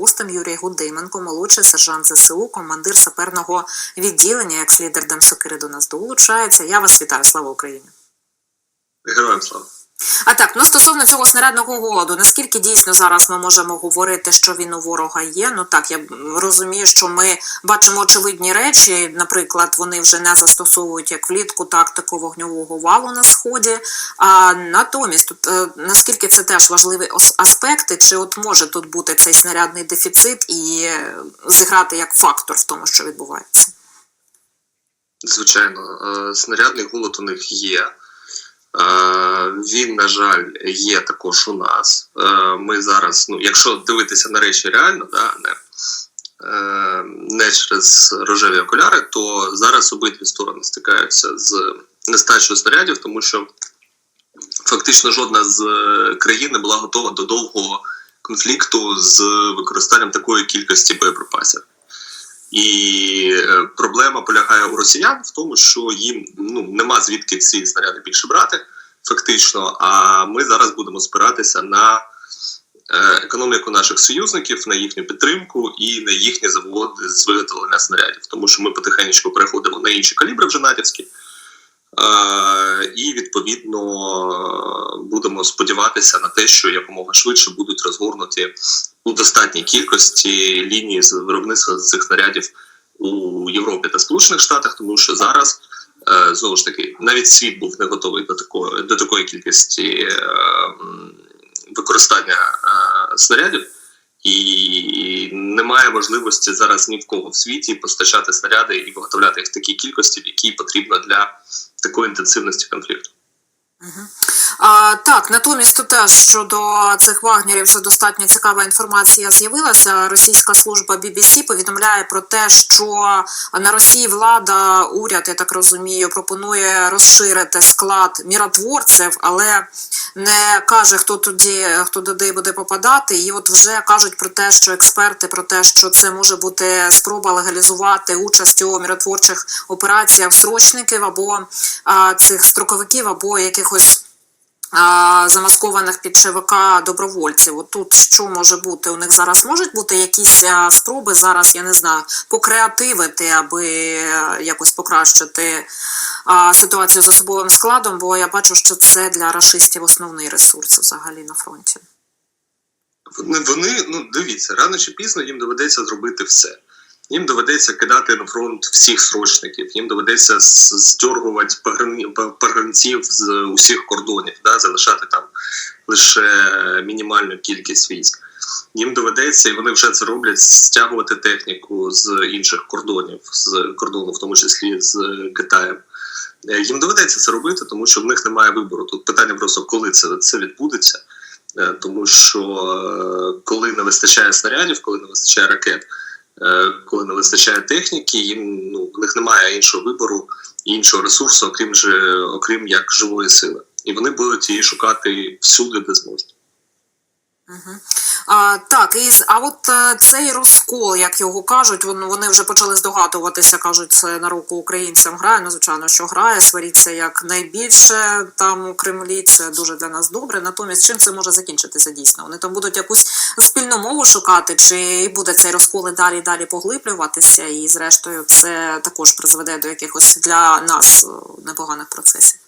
гостем Юрій Гудименко, молодший сержант ЗСУ, командир саперного відділення, як слідер Демсокири до нас долучається. Я вас вітаю, слава Україні! Героям слава. А так, ну стосовно цього снарядного голоду, наскільки дійсно зараз ми можемо говорити, що він у ворога є? Ну так, я розумію, що ми бачимо очевидні речі. Наприклад, вони вже не застосовують як влітку тактику вогньового валу на сході. А натомість, тут е, наскільки це теж важливі аспекти, чи от може тут бути цей снарядний дефіцит і е, зіграти як фактор в тому, що відбувається? Звичайно, е, снарядний голод у них є. Е, Він, на жаль, є також у нас. Е, Ми зараз, ну, якщо дивитися на речі реально, да, не, е, не через рожеві окуляри, то зараз обидві сторони стикаються з нестачею снарядів, тому що фактично жодна з країн не була готова до довгого конфлікту з використанням такої кількості боєприпасів. І е, проблема полягає у росіян в тому, що їм ну нема звідки ці снаряди більше брати, фактично. А ми зараз будемо спиратися на е, економіку наших союзників, на їхню підтримку і на їхні заводи з виготовлення снарядів, тому що ми потихеньку переходимо на інші калібри вже натівські. Е, і відповідно будемо сподіватися на те, що якомога швидше будуть розгорнуті у достатній кількості лінії з виробництва цих снарядів у Європі та Сполучених Штатах, тому що зараз е, знову ж таки навіть світ був не готовий до такої до такої кількості е, використання снарядів. І немає можливості зараз ні в кого в світі постачати снаряди і виготовляти їх в такій кількості, в якій потрібно для такої інтенсивності А, так, натомість теж щодо цих вагнерів вже достатньо цікава інформація з'явилася. Російська служба BBC повідомляє про те, що на Росії влада, уряд, я так розумію, пропонує розширити склад міротворців, але не каже, хто туди, хто туди буде попадати. І от вже кажуть про те, що експерти про те, що це може бути спроба легалізувати участь у міротворчих операціях срочників або а, цих строковиків, або якихось а, замаскованих під ЧВК добровольців. От тут що може бути? У них зараз можуть бути якісь спроби зараз, я не знаю, покреативити, аби е, якось покращити а, ситуацію з особовим складом, бо я бачу, що це для рашистів основний ресурс взагалі на фронті. Вони ну дивіться, рано чи пізно їм доведеться зробити все. Їм доведеться кидати на фронт всіх срочників, їм доведеться з- здьоргувати погран- погранців з усіх кордонів, да, залишати там лише мінімальну кількість військ. Їм доведеться, і вони вже це роблять, стягувати техніку з інших кордонів, з кордону, в тому числі з Китаєм. Е, Їм доведеться це робити, тому що в них немає вибору. Тут питання просто, коли це, це відбудеться. Е, тому що е, коли не вистачає снарядів, коли не вистачає ракет, коли не вистачає техніки, їм ну в них немає іншого вибору, іншого ресурсу, окрім же окрім як живої сили, і вони будуть її шукати всюди, де зможуть. А, так, і а от е, цей розкол, як його кажуть, вон- вони вже почали здогадуватися, кажуть, це на руку українцям грає. Ну, звичайно, що грає, сваріться як найбільше там у Кремлі. Це дуже для нас добре. Натомість, чим це може закінчитися дійсно? Вони там будуть якусь спільну мову шукати, чи буде цей розкол і далі далі поглиблюватися, і зрештою це також призведе до якихось для нас е, непоганих процесів.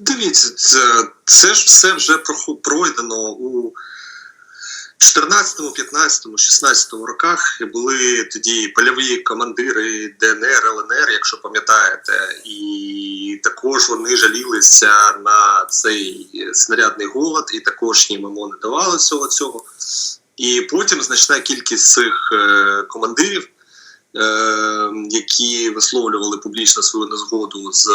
Дивіться, це, ж все вже пройдено у 14, 15, 16 роках. Були тоді польові командири ДНР, ЛНР, якщо пам'ятаєте, і також вони жалілися на цей снарядний голод, і також їм МО не давало всього цього. І потім значна кількість цих е, командирів, які висловлювали публічно свою незгоду з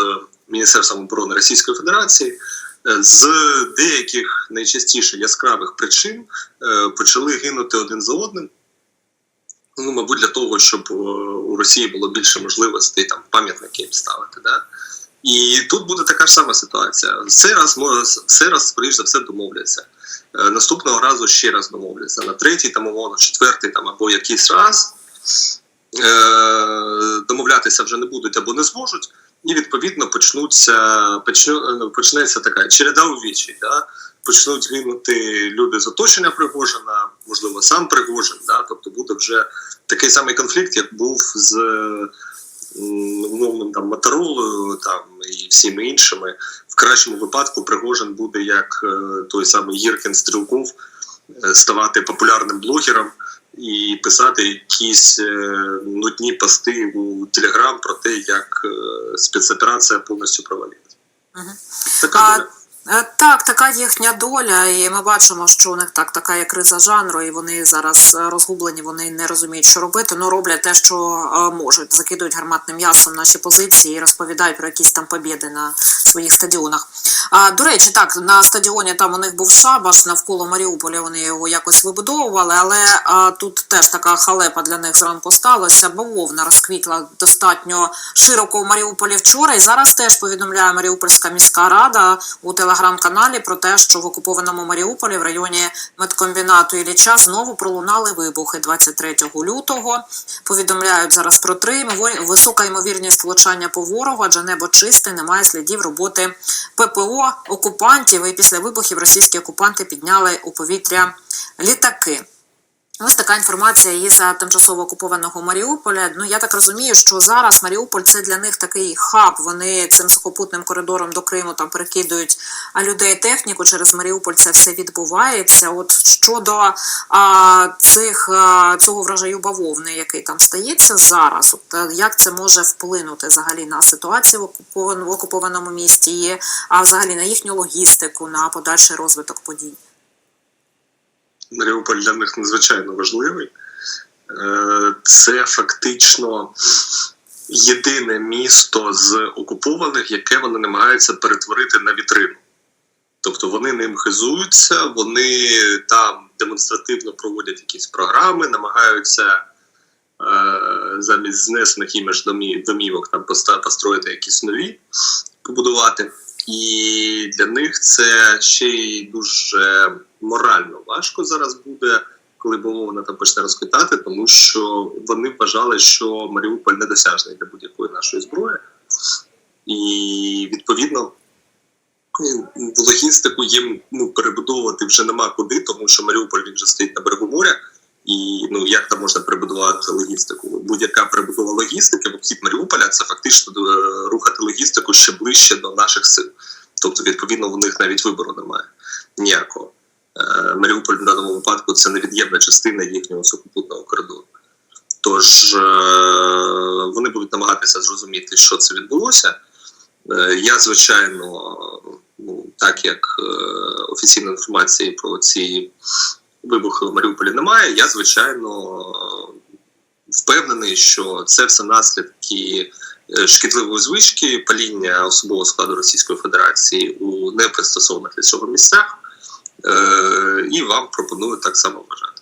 Міністерством оборони Російської Федерації, е, з деяких найчастіше яскравих причин е, почали гинути один за одним. Ну, мабуть, для того, щоб е, у Росії було більше можливостей там пам'ятники ставити. Да? І тут буде така ж сама ситуація. В цей раз може раз, скоріш за все, домовляться. Е, Наступного разу ще раз домовляться. На третій, там, умовно, четвертий там або якийсь раз е, домовлятися вже не будуть або не зможуть, і відповідно почнуться почну, е, почнеться така череда увічій. Да? почнуть гинути люди з оточення Пригожина, можливо, сам Пригожин. Да? Тобто буде вже такий самий конфлікт, як був з умовним там Моторолою там і всіми іншими. В кращому випадку Пригожин буде як е, той самий Гіркін Стрілков е, ставати популярним блогером і писати якісь е, нудні пости у Телеграм про те, як е, спецоперація повністю провалилась. Угу. Така А, доля. Е, Так, така їхня доля, і ми бачимо, що у них так така є криза жанру, і вони зараз е, розгублені, вони не розуміють, що робити. Ну роблять те, що е, можуть, закидують гарматним м'ясом наші позиції і розповідають про якісь там побіди на своїх стадіонах. А до речі, так на стадіоні там у них був шабаш навколо Маріуполя. Вони його якось вибудовували, але а, тут теж така халепа для них зранку сталася. Бавовна розквітла достатньо широко в Маріуполі вчора. І зараз теж повідомляє Маріупольська міська рада у телеграм-каналі про те, що в окупованому Маріуполі в районі медкомбінату Ілліча знову пролунали вибухи 23 лютого. Повідомляють зараз про три висока ймовірність влучання по ворогу, адже небо чисте, немає слідів роботи ППО окупантів. І після вибухів російські окупанти підняли у повітря літаки. Ось така інформація із е, тимчасово окупованого Маріуполя. Ну я так розумію, що зараз Маріуполь це для них такий хаб. Вони цим сухопутним коридором до Криму там перекидують людей техніку. Через Маріуполь це все відбувається. От щодо а, цих а, цього врожаю бавовни, який там стається зараз, от е, як це може вплинути взагалі на ситуацію в окупованому місті, а взагалі на їхню логістику, на подальший розвиток подій. Маріуполь для них надзвичайно важливий. Е, Це фактично єдине місто з окупованих, яке вони намагаються перетворити на вітрину. Тобто вони ним хизуються, вони там демонстративно проводять якісь програми, намагаються е, замість знесених імідж домі- домівок там построїти якісь нові, побудувати. І для них це ще й дуже морально важко зараз буде, коли бавовна там почне розквітати, тому що вони вважали, що Маріуполь недосяжний для будь-якої нашої зброї, і відповідно логістику їм ну перебудовувати вже нема куди, тому що Маріуполь він вже стоїть на берегу моря. І ну як там можна перебудувати логістику? Будь-яка перебудова логістики в обхід Маріуполя це фактично е, рухати логістику ще ближче до наших сил. Тобто, відповідно, у них навіть вибору немає ніякого. Е, Маріуполь в даному випадку це невід'ємна частина їхнього сухопутного коридору. Тож е, вони будуть намагатися зрозуміти, що це відбулося. Е, Я, звичайно, ну, так як офіційної інформації про ці вибухи в Маріуполі немає, я, звичайно, впевнений, що це все наслідки шкідливої звички паління особового складу Російської Федерації у непристосованих для цього місцях. Е, І вам пропоную так само вважати.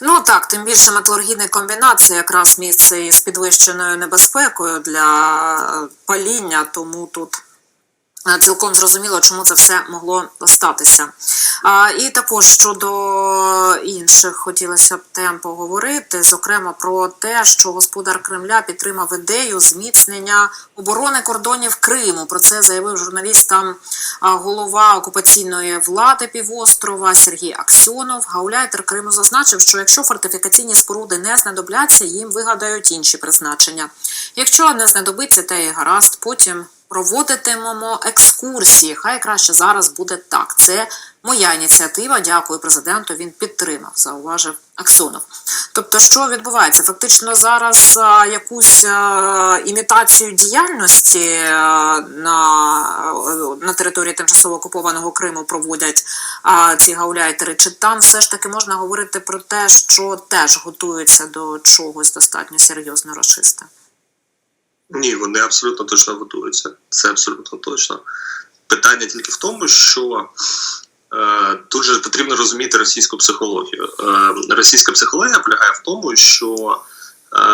Ну так, тим більше металургійний комбінат це якраз місце із підвищеною небезпекою для паління, тому тут цілком зрозуміло, чому це все могло статися. А, і також щодо інших хотілося б тем поговорити, зокрема про те, що господар Кремля підтримав ідею зміцнення оборони кордонів Криму. Про це заявив журналістам голова окупаційної влади півострова Сергій Аксьонов. Гауляйтер Криму зазначив, що якщо фортифікаційні споруди не знадобляться, їм вигадають інші призначення. Якщо не знадобиться, та й гаразд, потім проводитимемо екскурсії. Хай краще зараз буде так. Це моя ініціатива. Дякую президенту. Він підтримав, зауважив Аксонов. Тобто, що відбувається? Фактично зараз а, якусь а, імітацію діяльності а, на, на території тимчасово окупованого Криму проводять а, ці гауляйтери. Чи там все ж таки можна говорити про те, що теж готуються до чогось достатньо серйозно рашисти? Ні, вони абсолютно точно готуються. Це абсолютно точно. Питання тільки в тому, що е, дуже потрібно розуміти російську психологію. Е, російська психологія полягає в тому, що е,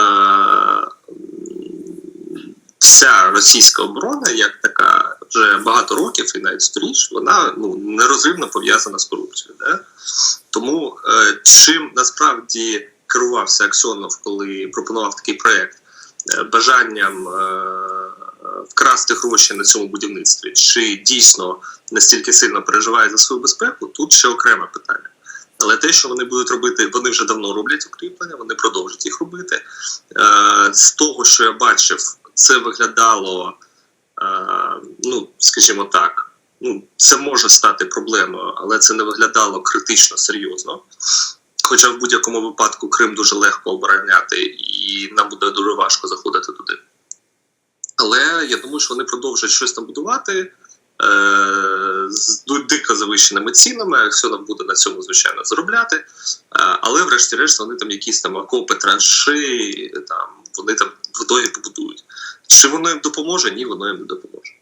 вся російська оборона, як така, вже багато років і навіть сторіч, вона ну, нерозривно пов'язана з корупцією. Да? Тому е, чим насправді керувався Аксьонов, коли пропонував такий проєкт, е, бажанням е, вкрасти гроші на цьому будівництві, чи дійсно настільки сильно переживає за свою безпеку, тут ще окреме питання. Але те, що вони будуть робити, вони вже давно роблять укріплення, вони продовжать їх робити. Е, з того, що я бачив, це виглядало, е, ну скажімо так, ну це може стати проблемою, але це не виглядало критично серйозно. Хоча в будь-якому випадку Крим дуже легко обороняти, і нам буде дуже важко заходити туди. Але я думаю, що вони продовжать щось там будувати е, з дико завищеними цінами. Все нам буде на цьому, звичайно, заробляти. Е, але, врешті-решт, вони там якісь там окопи, транши, там вони там вдові побудують. Чи воно їм допоможе? Ні, воно їм не допоможе.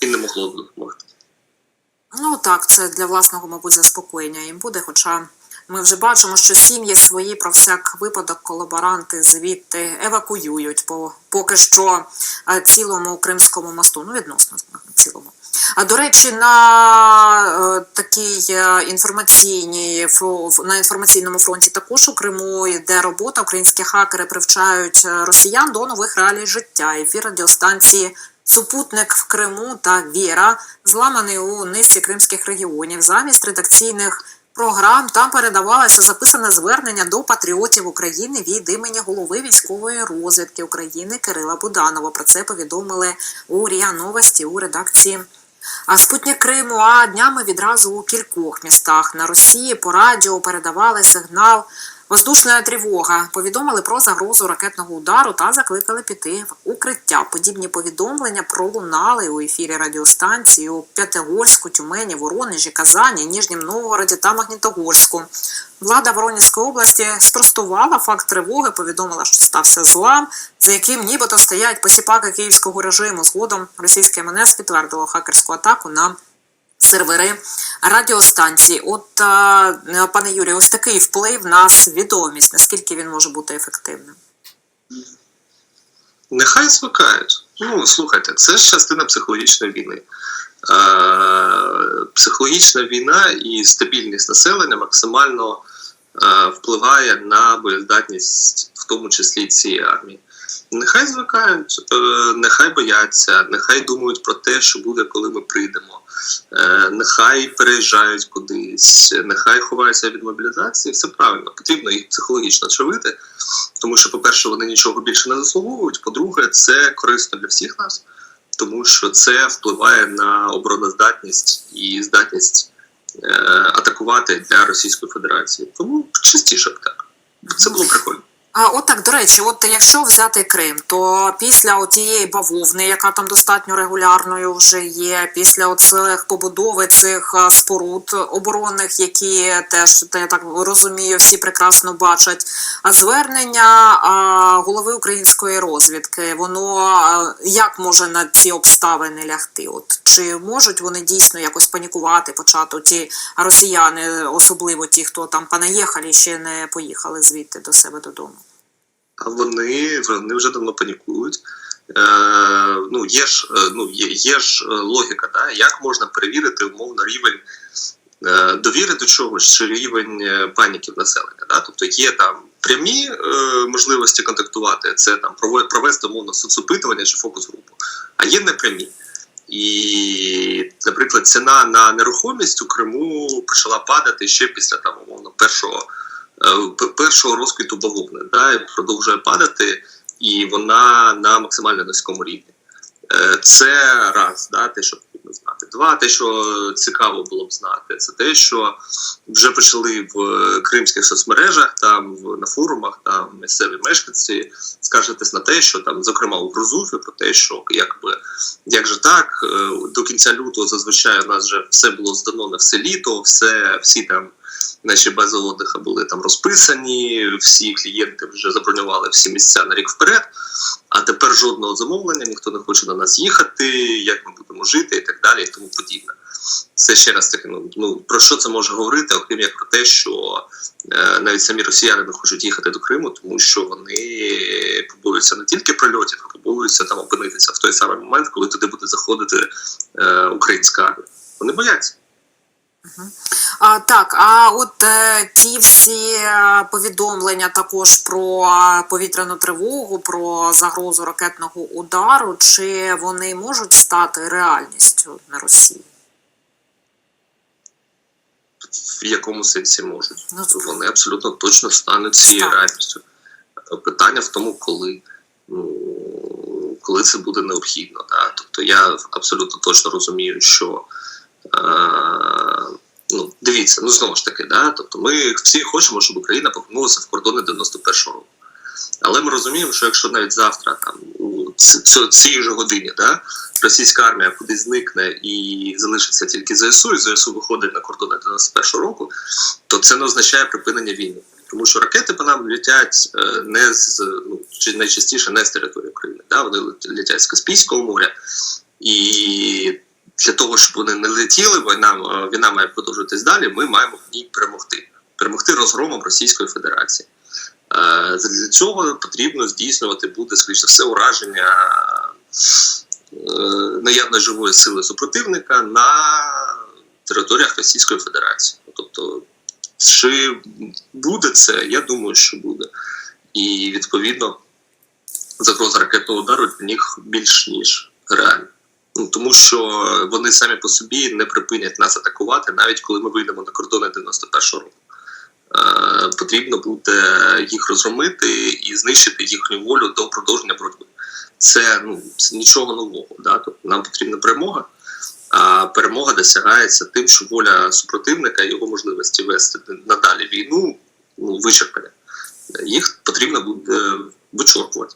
І не могло б допомогти. Ну так, це для власного, мабуть, заспокоєння їм буде. Хоча ми вже бачимо, що сім'ї свої про всяк випадок колаборанти звідти евакуюють по поки що е, цілому Кримському мосту. Ну, відносно цілому. А до речі, на е, такій е, інформаційній на інформаційному фронті також у Криму йде робота. Українські хакери привчають росіян до нових реалій життя. Ефір радіостанції Супутник в Криму та Віра зламаний у низці кримських регіонів. Замість редакційних програм там передавалося записане звернення до патріотів України від імені голови військової розвідки України Кирила Буданова. Про це повідомили у РІА Новості у редакції. А Спутник Криму а днями відразу у кількох містах на Росії по радіо передавали сигнал Воздушна тривога повідомили про загрозу ракетного удару та закликали піти в укриття. Подібні повідомлення пролунали у ефірі радіостанції у П'ятигорську, Тюмені, Воронежі, Казані, Ніжнім Новгороді та Магнітогорську. Влада Воронезької області спростувала факт тривоги, повідомила, що стався злам, за яким нібито стоять посіпаки київського режиму. Згодом російське МНС підтвердило хакерську атаку на сервери радіостанції. От е, пане Юрію, ось такий вплив на свідомість. Наскільки він може бути ефективним? Нехай звикають. Ну, слухайте, це ж частина психологічної війни. Е, психологічна війна і стабільність населення максимально е, впливає на боєздатність, в тому числі цієї армії. Нехай звикають, е, нехай бояться, нехай думають про те, що буде, коли ми прийдемо. Е, нехай переїжджають кудись, нехай ховаються від мобілізації. Все правильно, потрібно їх психологічно чавити, тому що, по-перше, вони нічого більше не заслуговують. По-друге, це корисно для всіх нас, тому що це впливає на обороноздатність і здатність е, атакувати для Російської Федерації. Тому частіше б так. Це було прикольно. А от до речі, от якщо взяти Крим, то після тієї бавовни, яка там достатньо регулярною вже є, після оцих побудови цих споруд оборонних, які теж я так розумію, всі прекрасно бачать. А звернення голови української розвідки, воно як може на ці обставини лягти? От чи можуть вони дійсно якось панікувати, почати ті росіяни, особливо ті, хто там понаїхали, ще не поїхали звідти до себе додому? А вони, вони вже давно панікують. Е, ну, є ж, е, ну, є, є ж е, логіка, да? як можна перевірити умовно рівень е, довіри до чогось чи рівень е, паніки в населення. Да? Тобто є там прямі е, можливості контактувати, це там провести умовно соцопитування чи фокус групу, а є непрямі. І, наприклад, ціна на нерухомість у Криму почала падати ще після там умовно першого першого розквіту бавовни, да, продовжує падати, і вона на максимально низькому рівні. Е, Це раз, да, те, що потрібно знати. Два, те, що цікаво було б знати, це те, що вже почали в е, кримських соцмережах, там на форумах, там місцеві мешканці скаржитись на те, що там, зокрема у Грузуфі, про те, що якби як же так, е, до кінця лютого зазвичай у нас вже все було здано на все літо, все, всі там наші бази отдиха були там розписані, всі клієнти вже забронювали всі місця на рік вперед. А тепер жодного замовлення, ніхто не хоче на нас їхати, як ми будемо жити і так далі, і тому подібне. Це ще раз таки, ну, ну про що це може говорити, окрім як про те, що е, навіть самі росіяни не хочуть їхати до Криму, тому що вони побоюються не тільки прильотів, а побоюються там опинитися в той самий момент, коли туди буде заходити е, українська армія. Вони бояться. А, так, а от е, ті всі е, повідомлення також про е, повітряну тривогу, про загрозу ракетного удару, чи вони можуть стати реальністю на Росії? В якому сенсі можуть? Ну, Вони абсолютно точно стануть цією реальністю. Питання в тому, коли. Ну, коли це буде необхідно. Да? Тобто я абсолютно точно розумію, що е, ну, дивіться, ну знову ж таки, да? тобто ми всі хочемо, щоб Україна повернулася в кордони 91-го року. Але ми розуміємо, що якщо навіть завтра, там у цій же годині, да, російська армія кудись зникне і залишиться тільки ЗСУ, і ЗСУ виходить на кордони 91-го року, то це не означає припинення війни. Тому що ракети по нам летять е, не з ну найчастіше не з території України. Да? Вони летять з Каспійського моря. І для того, щоб вони не летіли, війна, е, війна має продовжуватись далі. Ми маємо в ній перемогти. Перемогти розгромом Російської Федерації. Е, Для цього потрібно здійснювати буде, скоріш за все, ураження е, наявної живої сили супротивника на територіях Російської Федерації. Тобто, чи буде це? Я думаю, що буде. І відповідно загроза ракетного удару для них більш ніж реальна. Ну, тому що вони самі по собі не припинять нас атакувати, навіть коли ми вийдемо на кордони 91-го року. Е, потрібно буде їх розгромити і знищити їхню волю до продовження боротьби. Це ну це нічого нового. Да? Тобто нам потрібна перемога. А перемога досягається тим, що воля супротивника і його можливості вести надалі війну ну, вичерпання. Їх потрібно буде вичорпувати.